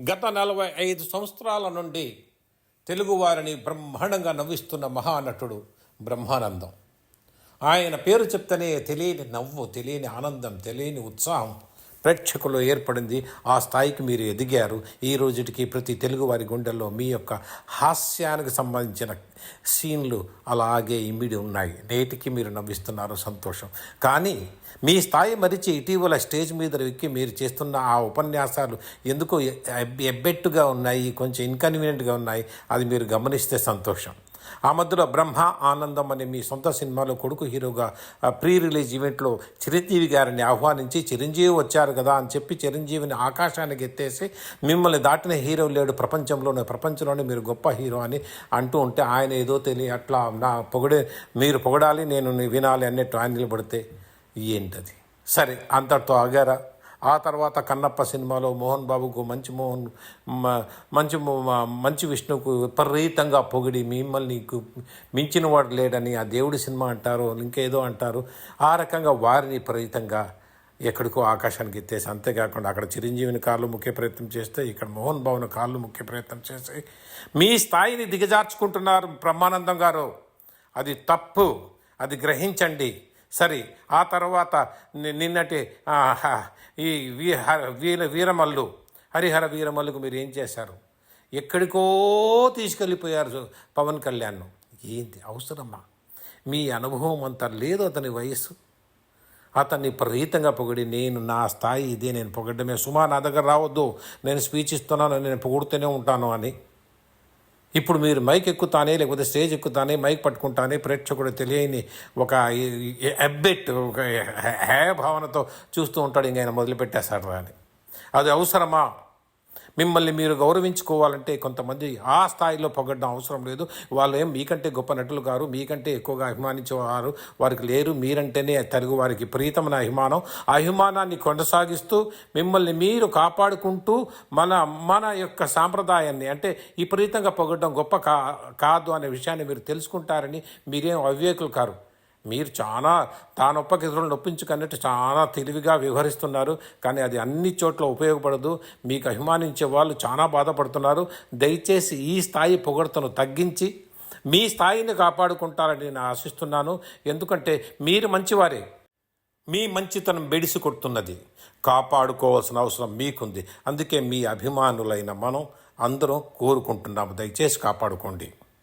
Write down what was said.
గత నలభై ఐదు సంవత్సరాల నుండి తెలుగువారిని బ్రహ్మాండంగా నవ్విస్తున్న మహానటుడు బ్రహ్మానందం. ఆయన పేరు చెప్తేనే తెలియని నవ్వు తెలియని ఆనందం తెలియని ఉత్సాహం. ప్రేక్షకులు ఏర్పడింది. ఆ స్థాయికి మీరు ఎదిగారు. ఈ రోజుటికి ప్రతి తెలుగువారి గుండెల్లో మీ యొక్క హాస్యానికి సంబంధించిన సీన్లు అలాగే ఇమిడి ఉన్నాయి. నేటికి మీరు నవ్విస్తున్నారు సంతోషం. కానీ మీ స్థాయి మరిచి ఇటీవల స్టేజ్ మీద ఎక్కి మీరు చేస్తున్న ఆ ఉపన్యాసాలు ఎందుకో ఎబ్బెట్టుగా ఉన్నాయి కొంచెం ఇన్కన్వీనియంట్గా ఉన్నాయి. అది మీరు గమనిస్తే సంతోషం. ఆ మధ్యలో బ్రహ్మ ఆనందం అనే మీ సొంత సినిమాలో కొడుకు హీరోగా ప్రీ రిలీజ్ ఈవెంట్లో చిరంజీవి గారిని ఆహ్వానించి చిరంజీవి వచ్చారు కదా అని చెప్పి చిరంజీవిని ఆకాశానికి ఎత్తేసి మిమ్మల్ని దాటిన హీరో లేడు ప్రపంచంలోనే ప్రపంచంలోనే మీరు గొప్ప హీరో అని అంటూ ఉంటే ఆయన ఏదో తెలియ అట్లా నా పొగడే మీరు పొగడాలి నేను వినాలి అన్నట్టు ఆయన నిలబడితే ఏంటది? సరే అంతటితో ఆగారా? ఆ తర్వాత కన్నప్ప సినిమాలో మోహన్ బాబుకు మంచి మోహన్ మంచి మంచి విష్ణుకు విపరీతంగా పొగిడి మిమ్మల్ని మించిన వాడు లేడని ఆ దేవుడి సినిమా అంటారు ఇంకేదో అంటారు. ఆ రకంగా వారిని విపరీతంగా ఎక్కడికో ఆకాశానికి ఎత్తేసి అంతేకాకుండా అక్కడ చిరంజీవిని కాళ్ళు ముఖ్య ప్రయత్నం చేస్తే ఇక్కడ మోహన్ బాబుని కాళ్ళు ముఖ్య ప్రయత్నం చేసి మీ స్థాయిని దిగజార్చుకుంటున్నారు బ్రహ్మానందం గారు. అది తప్పు. అది గ్రహించండి. సరే ఆ తర్వాత ని- నిన్నటి ఈ వీర వీరమల్లు హరిహర వీరమల్లుకు మీరు ఏం చేశారు? ఎక్కడికో తీసుకెళ్ళిపోయారు పవన్ కళ్యాణ్. ఏంటి అవసరమా? మీ అనుభవం అంత లేదు అతని వయస్సు. అతన్ని విపరీతంగా పొగిడి నేను నా స్థాయి ఇదే నేను పొగడమే సుమా నా దగ్గర రావద్దు. నేను స్పీచ్ ఇస్తున్నాను నేను పొగుడుతూనే ఉంటాను అని. ఇప్పుడు మీరు మైక్ ఎక్కుతానే లేకపోతే స్టేజ్ ఎక్కుతానే మైక్ పట్టుకుంటానే ప్రేక్షకుడు తెలియని ఒక ఎబ్బెట్ ఒక హే భావనతో చూస్తూ ఉంటాడు ఇంక ఆయన మొదలుపెట్టేశాడు అని అది అవసరమా? మిమ్మల్ని మీరు గౌరవించుకోవాలంటే కొంతమంది ఆ స్థాయిలో పొగడ్డం అవసరం లేదు. వాళ్ళు ఏం మీకంటే గొప్ప నటులు గారు మీకంటే ఎక్కువగా అభిమానించేవారు వారికి లేరు. మీరంటేనే తెలుగు వారికి ప్రీతమైన అభిమానం. ఆ అభిమానాన్ని కొనసాగిస్తూ మిమ్మల్ని మీరు కాపాడుకుంటూ మన మన యొక్క సాంప్రదాయాన్ని అంటే విపరీతంగా పొగడ్డం గొప్ప కా కాదు అనే విషయాన్ని మీరు తెలుసుకుంటారని మీరేం అవివేకులు కారు. మీరు చాలా తానొప్పకి ఇతరులను నొప్పించుకున్నట్టు చాలా తెలివిగా వ్యవహరిస్తున్నారు కానీ అది అన్ని చోట్ల ఉపయోగపడదు. మీకు అభిమానించే వాళ్ళు చాలా బాధపడుతున్నారు. దయచేసి ఈ స్థాయి పొగడతను తగ్గించి మీ స్థాయిని కాపాడుకుంటారని నేను ఆశిస్తున్నాను. ఎందుకంటే మీరు మంచివారే. మీ మంచితనం బెడిసి కొడుతున్నది కాపాడుకోవాల్సిన అవసరం మీకుంది. అందుకే మీ అభిమానులైన మనం అందరం కోరుకుంటున్నాము. దయచేసి కాపాడుకోండి.